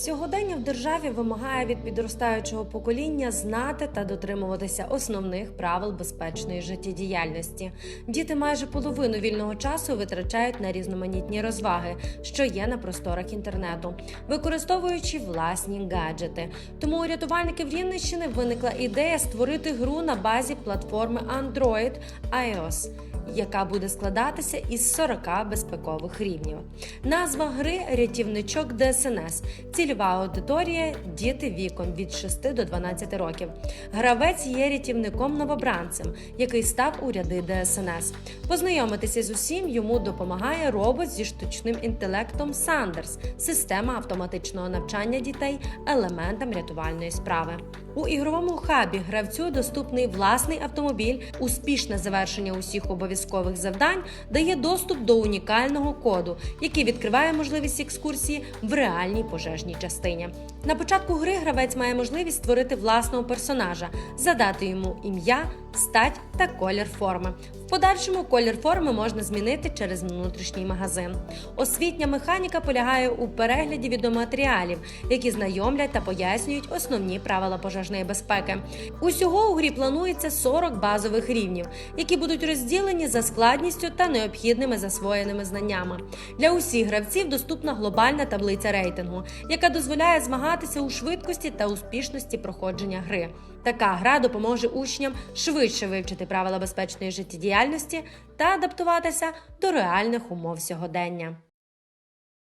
Сьогодення в державі вимагає від підростаючого покоління знати та дотримуватися основних правил безпечної життєдіяльності. Діти майже половину вільного часу витрачають на різноманітні розваги, що є на просторах інтернету, використовуючи власні гаджети. Тому у рятувальників Рівненщини виникла ідея створити гру на базі платформи Android iOS яка буде складатися із 40 безпекових рівнів. Назва гри рятівничок ДСНС. Цільова аудиторія діти віком від 6 до 12 років. Гравець є рятівником новобранцем, який став у ряди ДСНС. Познайомитися з усім йому допомагає робот зі штучним інтелектом Сандерс, система автоматичного навчання дітей елементам рятувальної справи. У ігровому хабі гравцю доступний власний автомобіль, успішне завершення усіх обов'язкових завдань дає доступ до унікального коду, який відкриває можливість екскурсії в реальній пожежній частині. На початку гри гравець має можливість створити власного персонажа, задати йому ім'я, стать та колір форми. В подальшому колір форми можна змінити через внутрішній магазин. Освітня механіка полягає у перегляді відеоматеріалів, які знайомлять та пояснюють основні правила пожежної безпеки. Усього у грі планується 40 базових рівнів, які будуть розділені за складністю та необхідними засвоєними знаннями. Для усіх гравців доступна глобальна таблиця рейтингу, яка дозволяє змагатися у швидкості та успішності проходження гри. Така гра допоможе учням швидше вивчити правила безпечної життєдіяльності та адаптуватися до реальних умов сьогодення.